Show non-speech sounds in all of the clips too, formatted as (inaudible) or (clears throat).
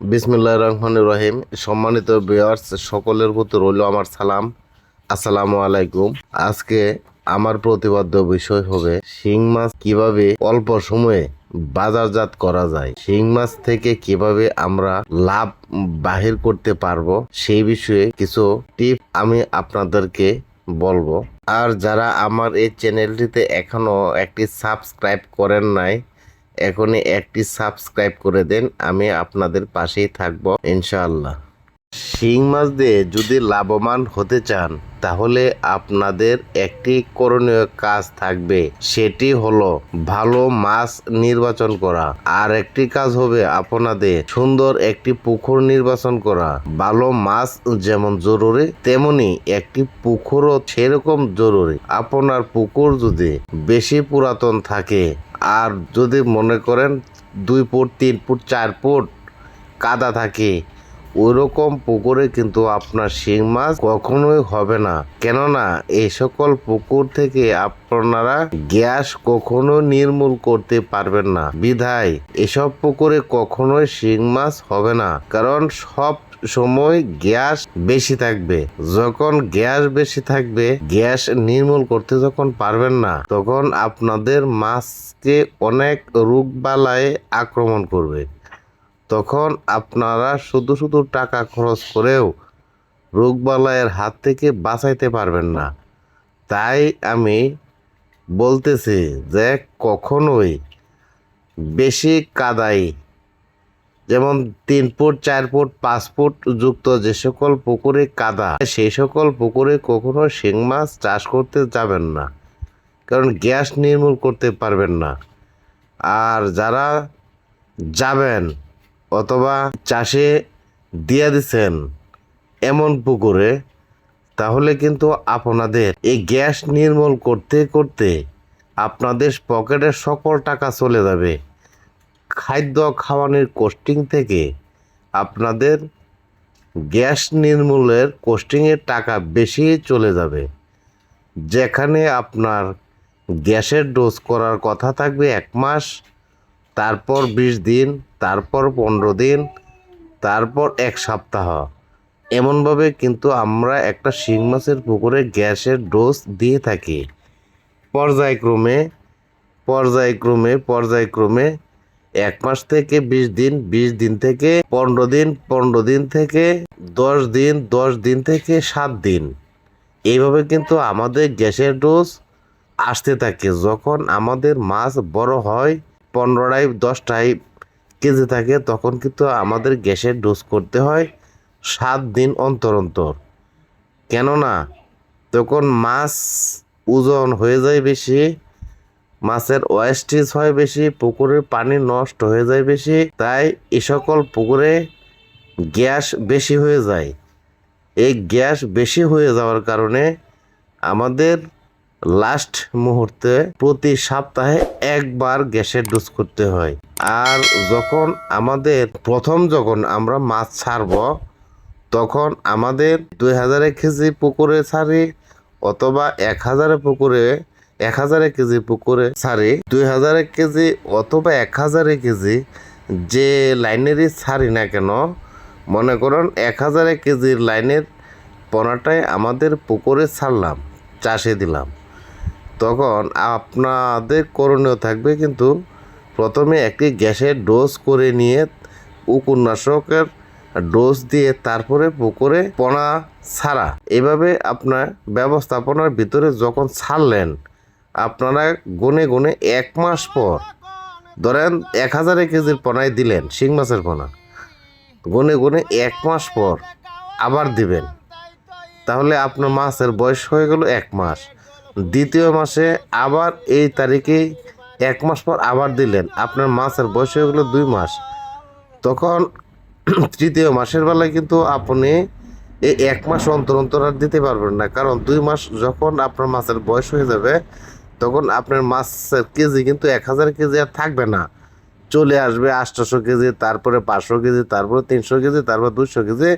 বিসমুল্লাহ রহমান রহিম। সম্মানিত ভিউয়ার্স সকলের প্রতি রইল আমার সালাম। আসসালামু আলাইকুম। আজকে আমার প্রতিপাদ্য বিষয় হবে শিং মাছ কীভাবে অল্প সময়ে বাজারজাত করা যায়, শিং মাছ থেকে কীভাবে আমরা লাভ বাহির করতে পারব, সেই বিষয়ে কিছু টিপ আমি আপনাদেরকে বলব। আর যারা আমার এই চ্যানেলটিতে এখনও একটি সাবস্ক্রাইব করেন নাই এখনই একটি সাবস্ক্রাইব করে দেন আমি আপনাদের পাশেই থাকব ইনশাআল্লাহ। শিং মাছ দিয়ে যদি লাভবান হতে চান, তাহলে আপনাদের একটি করণীয় কাজ থাকবে। সেটি হলো ভালো মাছ নির্বাচন করা। আর একটি কাজ হবে আপনাদের সুন্দর একটি পুকুর নির্বাচন করা। ভালো মাছ যেমন জরুরি, তেমনি একটি পুকুরও সেরকম জরুরি। আপনার পুকুর যদি বেশি পুরাতন থাকে, আর যদি মনে করেন দুই ফুট, তিন ফুট, চার ফুট কাদা থাকে ওইরকম পুকুরে কিন্তু আপনার শিং মাছ কখনোই হবে না। কেননা এই সকল পুকুর থেকে আপনারা গ্যাস কখনো নির্মূল করতে পারবেন না। বিধায়, এসব পুকুরে কখনোই শিং মাছ হবে না। কারণ সব সময় গ্যাস বেশি থাকবে। যখন গ্যাস বেশি থাকবে, গ্যাস নির্মূল করতে যখন পারবেন না, তখন আপনাদের মাছকে অনেক রোগ বালায় আক্রমণ করবে। তখন আপনারা শুধু শুধু টাকা খরচ করেও রোগবালাইয়ের হাত থেকে বাঁচাইতে পারবেন না। তাই আমি বলতেছি যে কখনোই বেশি কাদাই, যেমন তিন ফুট, চার ফুট, পাঁচ ফুট যুক্ত যে সকল পুকুরে কাদা, সেই সকল পুকুরে কখনো শিং মাছ চাষ করতে যাবেন না, কারণ গ্যাস নির্মূল করতে পারবেন না। আর যারা যাবেন অথবা চাষে দিয়ে দিছেন এমন পুকুরে, তাহলে কিন্তু আপনাদের এই গ্যাস নির্মূল করতে করতে আপনাদের পকেটের সকল টাকা চলে যাবে। খাদ্য খাওয়ানোর কোস্টিং থেকে আপনাদের গ্যাস নির্মূলের কোস্টিংয়ের টাকা বেশি চলে যাবে। যেখানে আপনার গ্যাসের ডোজ করার কথা থাকবে এক মাস, তারপর বিশ দিন তারপর পনেরো দিন, তারপর এক সপ্তাহ। এমনভাবে কিন্তু আমরা একটা শিং মাছের পুকুরে গ্যাসের ডোজ দিয়ে থাকি। পর্যায়ক্রমে পর্যায়ক্রমে পর্যায়ক্রমে এক মাস থেকে বিশ দিন বিশ দিন থেকে পনেরো দিন পনেরো দিন থেকে দশ দিন দশ দিন থেকে সাত দিন। এইভাবে কিন্তু আমাদের গ্যাসের ডোজ আসতে থাকে। যখন আমাদের মাছ বড় হয় পনেরোটাই দশটাই কেজি থাকে, তখন কিন্তু আমাদের গ্যাসের ডোজ করতে হয় সাত দিন অন্তর অন্তর। কেননা, তখন মাছ ওজন হয়ে যায় বেশি, মাছের ওয়েস্টেজ হয় বেশি, পুকুরের পানি নষ্ট হয়ে যায় বেশি, তাই এ সকল পুকুরে গ্যাস বেশি হয়ে যায়। এই গ্যাস বেশি হয়ে যাওয়ার কারণে আমাদের লাস্ট মুহূর্তে প্রতি সপ্তাহে একবার গ্যাসের ডোজ করতে হয়। আর যখন আমাদের প্রথম যখন আমরা মাছ ছাড়ব, তখন আমাদের দুই হাজারে কেজি পুকুরে ছাড়ি অথবা এক হাজারে পুকুরে, এক হাজারে কেজি পুকুরে ছাড়ি, দুই হাজারে কেজি অথবা এক হাজারে কেজি যে লাইনেরই ছাড়ি না কেন, মনে করুন এক হাজারে কেজির লাইনের পোনাটাই আমাদের পুকুরে ছাড়লাম, চাষে দিলাম। তখন আপনাদের করণীয় থাকবে কিন্তু প্রথমে একটি গ্যাসের ডোজ করে নিয়ে উপন্যাসকের ডোজ দিয়ে তারপরে পুকুরে পোনা ছাড়া। এভাবে আপনার ব্যবস্থাপনার ভিতরে যখন ছাড়লেন, আপনারা গুনে গুনে এক মাস পর ধরেন এক হাজারে কেজির পোনায় দিলেন, শিং মাছের পোনা। গুনে গুনে এক মাস পর আবার দিবেন। তাহলে আপনার মাছের বয়স হয়ে গেল এক মাস। দ্বিতীয় মাসে আবার এই তারিখে এক মাস পর আবার দিলেন। আপনার মাছের বয়স হয়ে গেলো দুই মাস। তখন (clears throat) তৃতীয় মাসের বেলায় কিন্তু আপনি এই এক মাস অন্তর অন্তর আর দিতে পারবেন না। কারণ দুই মাস যখন আপনার মাছের বয়স হয়ে যাবে, তখন আপনার মাছের কেজি কিন্তু এক হাজার কেজি আর থাকবে না। চলে আসবে আটশোশো কেজি, তারপরে পাঁচশো কেজি, তারপরে তিনশো কেজি, তারপর দুশো কেজি।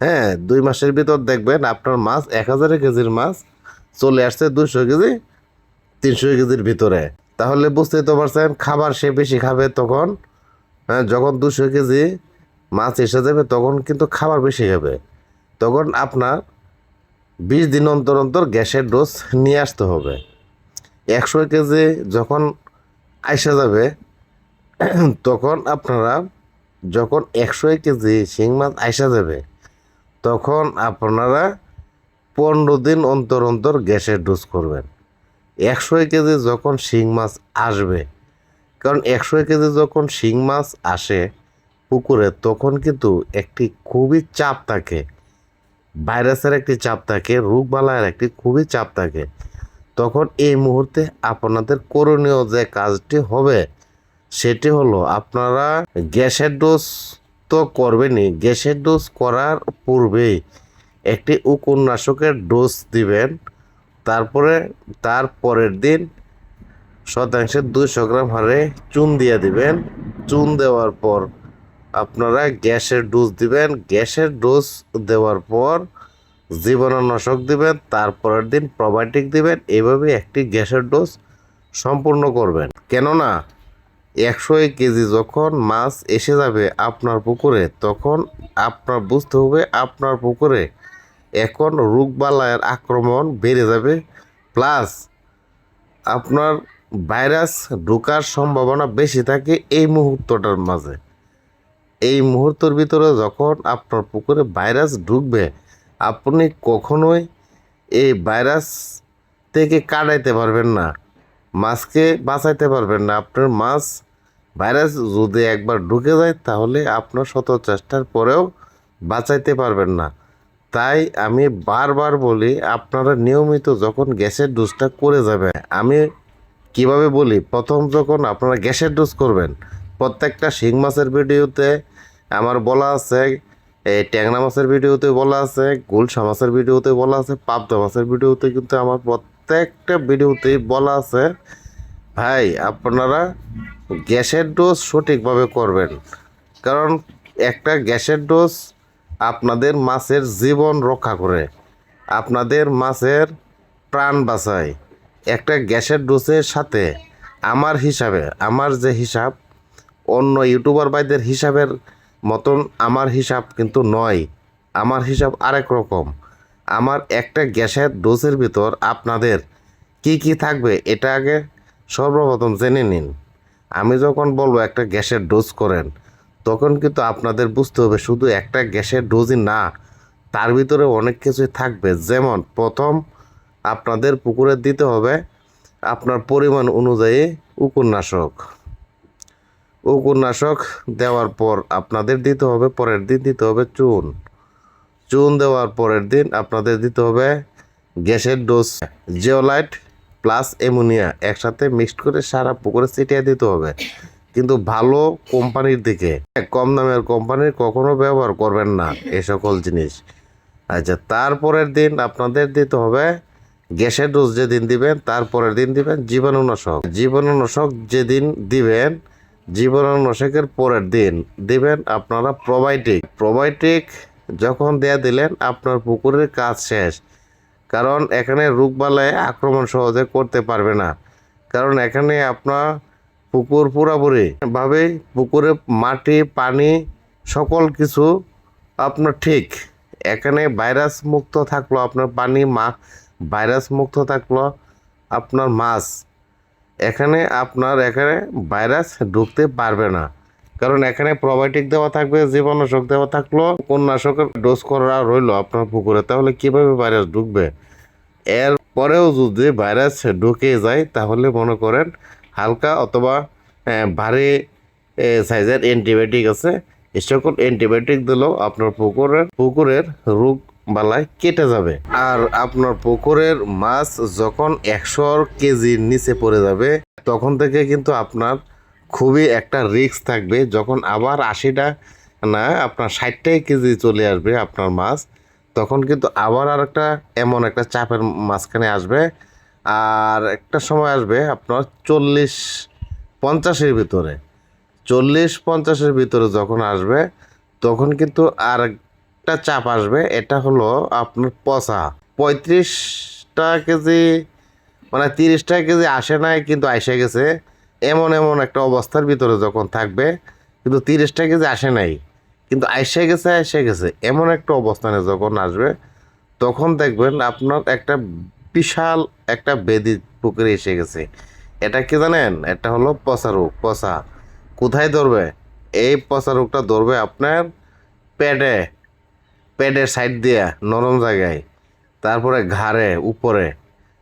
হ্যাঁ দুই মাসের ভিতর দেখবেন আপনার মাছ এক হাজার কেজির মাছ চলে আসছে দুশো কেজি, তিনশো কেজির ভিতরে। তাহলে বুঝতেই তো পারছেন, খাবার সে বেশি খাবে তখন হ্যাঁ যখন দুশো কেজি মাছ এসে যাবে, তখন কিন্তু খাবার বেশি খাবে। তখন আপনার বিশ দিন অন্তর অন্তর গ্যাসের ডোজ নিয়ে আসতে হবে। একশো কেজি যখন আইসা যাবে, তখন আপনারা যখন একশো কেজি শিং মাছ আইসা যাবে, তখন আপনারা পনেরো দিন অন্তর অন্তর গ্যাসের ডোজ করবেন। একশো কেজি যখন শিং মাছ আসবে, কারণ একশো কেজি যখন শিং মাছ আসে পুকুরে, তখন কিন্তু একটি খুবই চাপ থাকে, ভাইরাসের একটি চাপ থাকে রোগবালার একটি খুবই চাপ থাকে। তখন এই মুহূর্তে আপনাদের করণীয় যে কাজটি হবে, সেটি হলো আপনারা গ্যাসের ডোজ তো করবেনই, গ্যাসের ডোজ করার পূর্বেই একটি উপন্যাসকের ডোজ দিবেন। তারপরে, তার পরের দিন শতাংশে দুইশো গ্রাম হারে চুন দিয়ে দিবেন। চুন দেওয়ার পর আপনারা গ্যাসের ডোজ দিবেন। গ্যাসের ডোজ দেওয়ার পর জীবাণুনাশক দিবেন। তারপরের দিন প্রোবায়োটিক দিবেন। এভাবে একটি গ্যাসের ডোজ সম্পূর্ণ করবেন। কেননা, একশো কেজি যখন মাছ এসে যাবে আপনার পুকুরে, তখন আপনার বুঝতে হবে আপনার পুকুরে এখন রোগবালায়ের আক্রমণ বেড়ে যাবে। প্লাস আপনার ভাইরাস ঢোকার সম্ভাবনা বেশি থাকে এই মুহূর্তটার মাঝে। এই মুহূর্তের ভিতরে যখন আপনার পুকুরে ভাইরাস ঢুকবে, আপনি কখনোই এই ভাইরাস থেকে কাটাইতে পারবেন না, মাছকে বাঁচাইতে পারবেন না। আপনার মাছ ভাইরাস যদি একবার ঢুকে যায়, তাহলে আপনার শত চেষ্টার পরেও বাঁচাইতে পারবেন না। তাই আমি বারবার বলি, আপনারা নিয়মিত যখন গ্যাসের ডোজটা করে যাবে আমি কীভাবে বলি, প্রথম যখন আপনারা গ্যাসের ডোজ করবেন, প্রত্যেকটা শিং মাছের ভিডিওতে আমার বলা আছে, এই ট্যাংরা মাছের ভিডিওতে বলা আছে, গুলশা মাছের ভিডিওতে বলা আছে, পাবদা মাছের ভিডিওতে কিন্তু আমার প্রত্যেকটা ভিডিওতেই বলা আছে, ভাই, আপনারা গ্যাসের ডোজ সঠিকভাবে করবেন। কারণ একটা গ্যাসের ডোজ আপনাদের মাছের জীবন রক্ষা করে, আপনাদের মাছের প্রাণ বাঁচায়। একটা গ্যাসের ডোজের সাথে আমার হিসাবে, আমার যে হিসাব, অন্য ইউটিউবার ভাইদের হিসাবের মতন আমার হিসাব কিন্তু নয়। আমার হিসাব আরেক রকম। আমার একটা গ্যাসের ডোজের ভিতর আপনাদের কি কি থাকবে এটা আগে সর্বপ্রথম জেনে নিন। আমি যখন বলব একটা গ্যাসের ডোজ করেন তখন কিন্তু আপনাদের বুঝতে হবে শুধু একটা গ্যাসের ডোজই না, তার ভিতরে অনেক কিছুই থাকবে। যেমন, প্রথম আপনাদের পুকুরে দিতে হবে আপনার পরিমাণ অনুযায়ী উপন্যাসক। উপন্যাসক দেওয়ার পর আপনাদের দিতে হবে, পরের দিন দিতে হবে চুন। চুন দেওয়ার পরের দিন আপনাদের দিতে হবে গ্যাসের ডোজ। জিওলাইট প্লাস অ্যামোনিয়া একসাথে মিক্সড করে সারা পুকুরে ছিটিয়ে দিতে হবে। কিন্তু ভালো কোম্পানির দিকে। কম দামের কোম্পানির কখনো ব্যবহার করবেন না এই সকল জিনিস। আচ্ছা তারপরের দিন আপনাদের দিতে হবে গ্যাসের ডোজ যেদিন দিবেন, তারপরের দিন দিবেন জীবাণুনাশক। জীবাণুনাশক যেদিন দিবেন, জীবাণুনাশকের পরের দিন দিবেন আপনারা প্রোবায়োটিক। প্রোবায়োটিক যখন দেয়া দিলেন, আপনার পুকুরের কাজ শেষ। কারণ এখানে রোগবালায় আক্রমণ সহজে করতে পারবে না। কারণ এখানে আপনার পুকুর পুরাপুরি। ভাবে পুকুরে মাটি, পানি, সকল কিছু আপনার ঠিক। এখানে ভাইরাস মুক্ত থাকল আপনার পানি, মা, ভাইরাস মুক্ত থাকল আপনার মাছ। এখানে আপনার, এখানে ভাইরাস ঢুকতে পারবে না। কারণ এখানে প্রোবায়োটিক দেওয়া থাকবে, জীবাণুনাশক দেওয়া থাকল কোন নাশকের ডোজ করা রইল আপনার পুকুরে। তাহলে কীভাবে ভাইরাস ঢুকবে? এর পরেও যদি ভাইরাস ঢুকে যায়, তাহলে মনে করেন হালকা অথবা ভারী সাইজের অ্যান্টিবায়োটিক আছে। এই সকল অ্যান্টিবায়োটিক দিলেও আপনার পুকুরের পুকুরের রোগ বালাই কেটে যাবে। আর আপনার পুকুরের মাছ যখন একশো কেজির নিচে পড়ে যাবে, তখন থেকে কিন্তু আপনার খুবই একটা রিস্ক থাকবে। যখন আবার আশিটা না, আপনার ষাটটাই কেজি চলে আসবে আপনার মাছ, তখন কিন্তু আবার আর একটা এমন একটা চাপের মাঝখানে আসবে। আর একটা সময় আসবে আপনার চল্লিশ পঞ্চাশের ভিতরে। চল্লিশ পঞ্চাশের ভিতরে যখন আসবে, তখন কিন্তু আর একটা চাপ আসবে, এটা হলো আপনার পচা। পঁয়ত্রিশটা কেজি মানে তিরিশটা কেজি আসে নাই, কিন্তু আসে গেছে। এমন এমন একটা অবস্থার ভিতরে যখন থাকবে, কিন্তু তিরিশটা কেজি আসে নাই, কিন্তু আইসে গেছে আইসে গেছে। এমন একটা অবস্থানে যখন আসবে, তখন দেখবেন আপনার একটা বিশাল একটা বেদি পুকুরে এসে গেছে। এটা কি জানেন? এটা হলো পচা রোগ, পচা। কোথায় ধরবে? এই পচা রোগটা ধরবে আপনার পেটে পেটের সাইড দিয়ে, নরম জায়গায়। তারপরে ঘাড়ে, উপরে।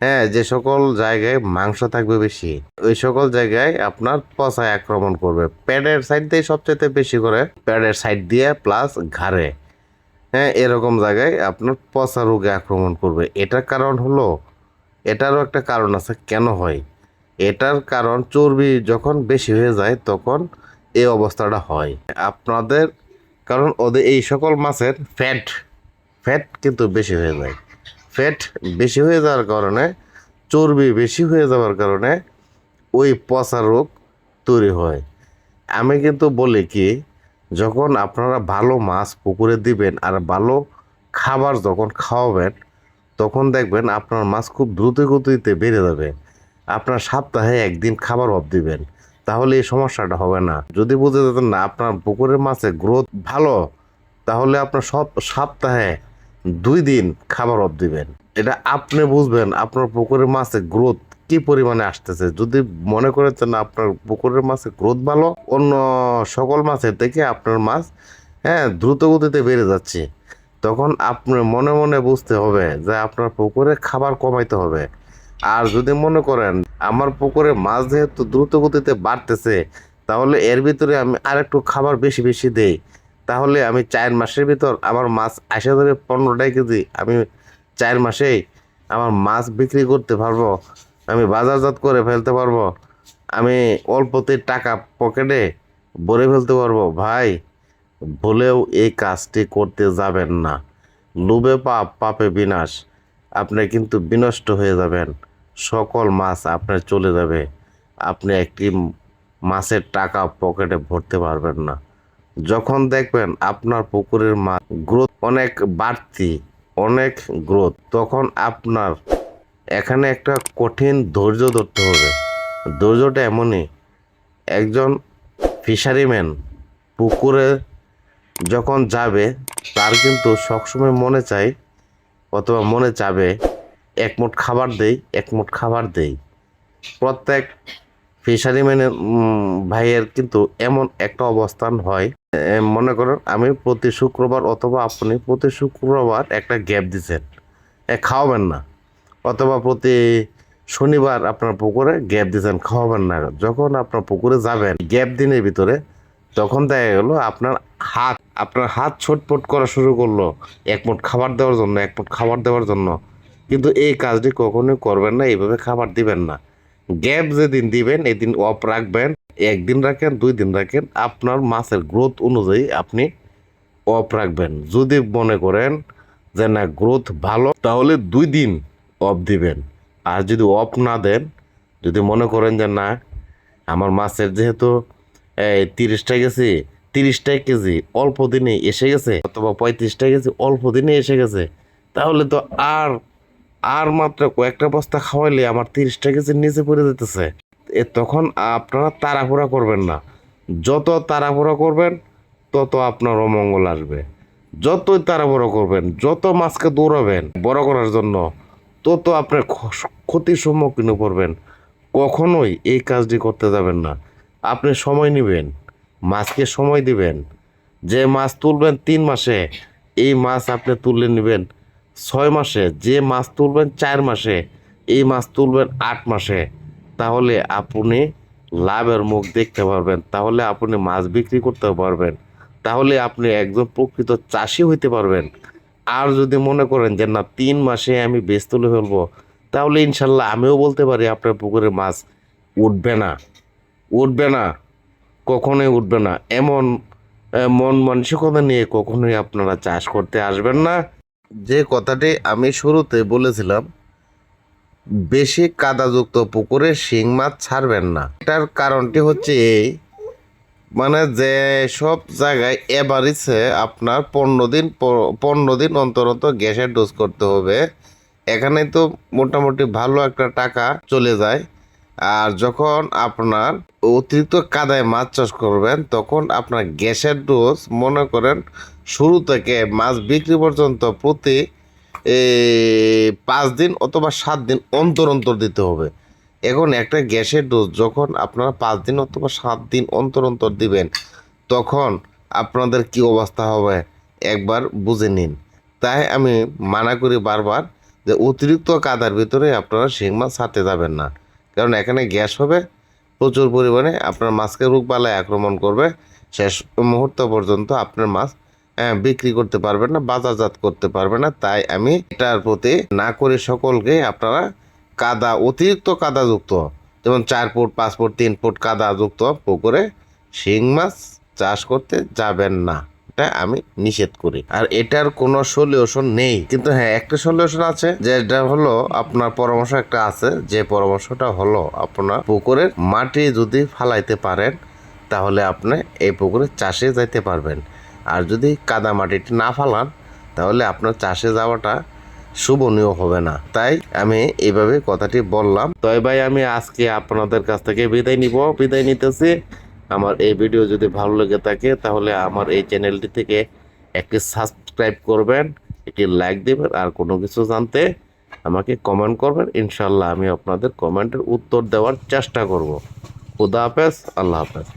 হ্যাঁ যে সকল জায়গায় মাংস থাকবে বেশি, ওই সকল জায়গায় আপনার পচায় আক্রমণ করবে। প্যাডের সাইড দিয়ে সবচেয়ে বেশি করে প্যাডের সাইড দিয়ে প্লাস ঘাড়ে। হ্যাঁ এরকম জায়গায় আপনার পচা রোগে আক্রমণ করবে। এটার কারণ হলো এটারও একটা কারণ আছে, কেন হয়? এটার কারণ চর্বি যখন বেশি হয়ে যায় তখন এই অবস্থাটা হয়। আপনাদের, কারণ ওদের এই সকল মাছের ফ্যাট ফ্যাট কিন্তু বেশি হয়ে যায়। ফ্যাট বেশি হয়ে যাওয়ার কারণে, চর্বি বেশি হয়ে যাওয়ার কারণে ওই পচা রোগ তৈরি হয়। আমি কিন্তু বলি কি, যখন আপনারা ভালো মাছ পুকুরে দিবেন আর ভালো খাবার যখন খাওয়াবেন তখন দেখবেন আপনার মাছ খুব দ্রুত গতিতে বেড়ে যাবে। আপনার সপ্তাহে একদিন খাবার অফ দিবেন। তাহলে এই সমস্যাটা হবে না। যদি বুঝে যেতেন না আপনার পুকুরের মাছের গ্রোথ ভালো, তাহলে আপনার সব সপ্তাহে দুই দিন খাবার অফ দিবেন। এটা আপনি বুঝবেন আপনার পুকুরের মাছের গ্রোথ কি পরিমাণে আসতেছে। যদি মনে করেছেন আপনার পুকুরের মাছের গ্রোথ ভালো, অন্য সকল মাছের থেকে আপনার মাছ হ্যাঁ দ্রুত গতিতে বেড়ে যাচ্ছে। তখন আপনার মনে মনে বুঝতে হবে যে আপনার পুকুরে খাবার কমাইতে হবে। আর যদি মনে করেন আমার পুকুরে মাছ যেহেতু দ্রুত গতিতে বাড়তেছে, তাহলে এর ভিতরে আমি আরেকটু খাবার বেশি বেশি দেই। তাহলে আমি চার মাসের ভিতর আমার মাছ আসে যাবে পনেরোটাই কেজি আমি চার মাসেই আমার মাছ বিক্রি করতে পারব, আমি বাজারজাত করে ফেলতে পারব, আমি অল্পতে টাকা পকেটে ভরে ফেলতে পারব। ভাই ভুলেও এই কাজটি করতে যাবেন না। লোভে পাপ, পাপে বিনাশ। আপনি কিন্তু বিনষ্ট হয়ে যাবেন। সকল মাছ আপনার চলে যাবে। আপনি একটি মাছের টাকা পকেটে ভরতে পারবেন না। যখন দেখবেন আপনার পুকুরের মাছ গ্রোথ অনেক বাড়তি, অনেক গ্রোথ, তখন আপনার এখানে একটা কঠিন ধৈর্য ধরতে হবে। ধৈর্যটা এমনই, একজন ফিশারিম্যান পুকুরে যখন যাবে, তার কিন্তু সবসময় মনে চাই, অথবা মনে চাবে, এক মুঠ খাবার দেই, এক মুঠ খাবার দেই। প্রত্যেক ফিশারিম্যানের ভাইয়ের কিন্তু এমন একটা অবস্থান হয় মনে করেন আমি প্রতি শুক্রবার অথবা আপনি প্রতি শুক্রবার একটা গ্যাপ দিচ্ছেন খাওয়াবেন না। অথবা প্রতি শনিবার আপনার পুকুরে গ্যাপ দিচ্ছেন খাওয়াবেন না। যখন আপনার পুকুরে যাবেন, গ্যাপ দিনের ভিতরে, তখন দেখা গেলো আপনার হাত আপনার হাত ছটপট করা শুরু করল, এক মুঠ খাবার দেওয়ার জন্য, এক মুঠ খাবার দেওয়ার জন্য। কিন্তু এই কাজটি কখনোই করবেন না, এইভাবে খাবার দিবেন না। গ্যাপ যেদিন দিবেন, এদিন অফ রাখবেন, একদিন রাখেন, দুই দিন রাখেন। আপনার মাছের গ্রোথ অনুযায়ী আপনি অফ রাখবেন। যদি মনে করেন যে না, গ্রোথ ভালো, তাহলে দুই দিন অফ দিবেন। আর যদি অফ না দেন, যদি মনে করেন যে না, আমার মাছের যেহেতু, এই তিরিশটা গেছে তিরিশটাই কেজি অল্প দিনে এসে গেছে, অথবা পঁয়ত্রিশটা কেজি অল্প দিনে এসে গেছে। তাহলে তো আর আর মাত্র কয়েকটা বস্তা খাওয়াইলে আমার তিরিশটা কেজির নিচে পড়ে যেতেছে। এ তখন আপনারা তাড়াহুড়া করবেন না। যত তাড়াহুড়া করবেন, তত আপনার অমঙ্গল আসবে। যতই তাড়াহুড়া করবেন, যত মাছকে দৌড়াবেন বড় করার জন্য, তত আপনার ক্ষতির সম্মুখীন পড়বেন। কখনোই এই কাজটি করতে যাবেন না। আপনি সময় নেবেন। মাছকে সময় দিবেন। যে মাছ তুলবেন তিন মাসে, এই মাছ আপনি তুলে নেবেন ছয় মাসে। যে মাছ তুলবেন চার মাসে, এই মাছ তুলবেন আট মাসে। তাহলে আপনি লাভের মুখ দেখতে পারবেন, তাহলে আপনি মাছ বিক্রি করতে পারবেন। তাহলে আপনি একজন প্রকৃত চাষি হইতে পারবেন। আর যদি মনে করেন যে, না, তিন মাসে আমি বেশ তুলে ফেলব, তাহলে ইনশাল্লাহ আমিও বলতে পারি, আপনার পুকুরে মাছ উঠবে না। উঠবে না। কখনোই উঠবে না। এমন মন মানসিকতা নিয়ে কখনোই আপনারা চাষ করতে আসবেন না। যে কথাটি আমি শুরুতে বলেছিলাম, বেশি কাদাযুক্ত পুকুরে শিং মাছ ছাড়বেন না। এটার কারণটি হচ্ছে এই মানে যে সব জায়গায় এভারেজে আপনার পনেরো দিন পনেরো দিন অন্তর অন্তর গ্যাসের ডোজ করতে হবে। এখানে তো মোটামুটি ভালো একটা টাকা চলে যায়। আর যখন আপনার অতিরিক্ত কাদায় মাছ চাষ করবেন, তখন আপনার গ্যাসের ডোজ মনে করেন শুরু থেকে মাছ বিক্রি পর্যন্ত প্রতি পাঁচ দিন অথবা সাত দিন অন্তর অন্তর দিতে হবে। এখন একটা গ্যাসের ডোজ যখন আপনারা পাঁচ দিন অথবা সাত দিন অন্তর অন্তর দিবেন, তখন আপনাদের কি অবস্থা হবে? একবার বুঝে নিন। তাই আমি মানা করি বারবার যে অতিরিক্ত কাদার ভিতরে আপনারা শিং মাছ ছাড়তে যাবেন না। কারণ এখানে গ্যাস হবে প্রচুর পরিমাণে আপনার মাছকে রোগবালায় আক্রমণ করবে। শেষ মুহূর্ত পর্যন্ত আপনার মাছ আহ, বিক্রি করতে পারবেন না বাজারজাত করতে পারবে না। তাই আমি এটার প্রতি না করে সকলকে আপনারা কাদা অতিরিক্ত কাদাযুক্ত যেমন চার ফুট পাঁচ ফুট তিন ফুট কাদাযুক্ত পুকুরে শিং মাছ চাষ করতে যাবেন না। এটা আমি নিষেধ করি। আর এটার কোনো সলিউশন নেই। কিন্তু হ্যাঁ একটা সলিউশন আছে যেটা হলো আপনার পরামর্শ একটা আছে যে পরামর্শটা হলো আপনার পুকুরের মাটি যদি ফালাইতে পারেন তাহলে আপনি এই পুকুরে চাষে যাইতে পারবেন। আর যদি কাদা মাটিটি না ফালান তাহলে আপনার চাষে যাওয়াটা শুভনীয় হবে না। তাই আমি এইভাবে কথাটি বললাম। তাই ভাই, আমি আজকে আপনাদের কাছ থেকে বিদায় নিব। বিদায় নিতেছি। আমার এই ভিডিও যদি ভালো লেগে থাকে, তাহলে আমার এই চ্যানেলটি থেকে একটি সাবস্ক্রাইব করবেন, একটি লাইক দেবেন, আর কোনো কিছু জানতে আমাকে কমেন্ট করবেন। ইনশাল্লাহ আমি আপনাদের কমেন্টের উত্তর দেওয়ার চেষ্টা করব। খুদা হাফেজ, আল্লাহ হাফেজ।